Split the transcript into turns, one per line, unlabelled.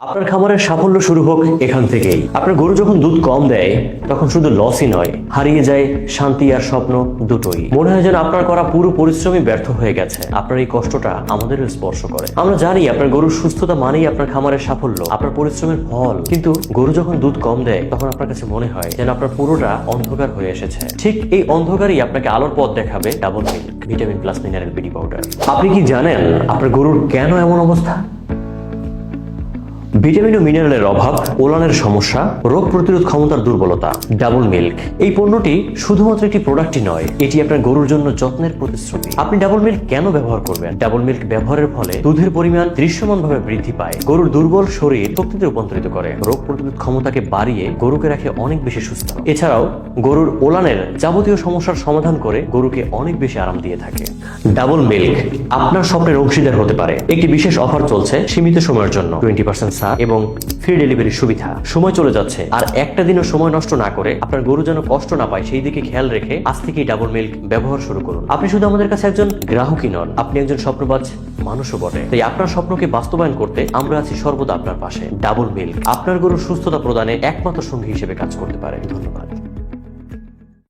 আপনার খামারের সাফল্য শুরু হোক এখান থেকেই। আপনার গরু যখন দুধ কম দেয়, তখন শুধু লসই নয়, হারিয়ে যায় শান্তি আর স্বপ্ন দুটোই। মনে হয় যেন আপনার করা পুরো পরিশ্রমই ব্যর্থ হয়ে গেছে। আপনার এই কষ্টটা আমাদেরও স্পর্শ করে। আমরা জানি আপনার গরুর সুস্থতা মানেই আপনার খামারের সাফল্য, আপনার পরিশ্রমের ফল। কিন্তু গরু যখন দুধ কম দেয়, তখন আপনার কাছে মনে হয় যেন আপনার পুরোটা অন্ধকার হয়ে এসেছে। ঠিক এই অন্ধকারই আপনাকে আলোর পথ দেখাবে double milk vitamin plus mineral BD powder আপনি কি জানেন আপনার গরুর কেন এমন অবস্থা? ভিটামিন ও মিনারেলের অভাব, ওলানের সমস্যা, রোগ প্রতিরোধ ক্ষমতার দুর্বলতা, ডাবল মিল্ক। এই পণ্যটি শুধুমাত্র একটি প্রোডাক্টই নয়, এটি আপনার গরুর জন্য যত্নের প্রতিশ্রুতি। আপনি ডাবল মিল্ক কেন ব্যবহার করবেন? ডাবল মিল্ক ব্যবহারের ফলে দুধের পরিমাণ দৃশ্যমানভাবে বৃদ্ধি পায়, গরুর দুর্বল শরীর শক্তিতে রূপান্তরিত করে। রোগ প্রতিরোধ ক্ষমতাকে বাড়িয়ে গরুকে রাখে অনেক বেশি সুস্থ। এছাড়াও, গরুর ওলানের যাবতীয় সমস্যার সমাধান করে গরুকে অনেক বেশি আরাম দিয়ে থাকে। ডাবল মিল্ক আপনার স্বপ্নের অংশীদার হতে পারে। একটি বিশেষ অফার চলছে সীমিত সময়ের জন্য। টোয়েন্টি পার্সেন্ট এবং ফ্রি ডেলিভারি সুবিধা। সময় চলে যাচ্ছে। আর একটা দিনও সময় নষ্ট না করে আপনার গরু যেন কষ্ট না পায়, সেই দিকে খেয়াল রেখে আজ থেকেই ডাবল মিল্ক ব্যবহার শুরু করুন। আপনি শুধু আমাদের কাছে একজন গ্রাহকই নন, আপনি একজন স্বপ্নবাজ মানুষও বটে। তাই আপনার স্বপ্নকে বাস্তবায়ন করতে আমরা আছি সর্বদা আপনার পাশে। ডাবল মিল্ক আপনার গরুর সুস্থতা প্রদানে একমাত্র সঙ্গী হিসেবে কাজ করতে পারে। ধন্যবাদ।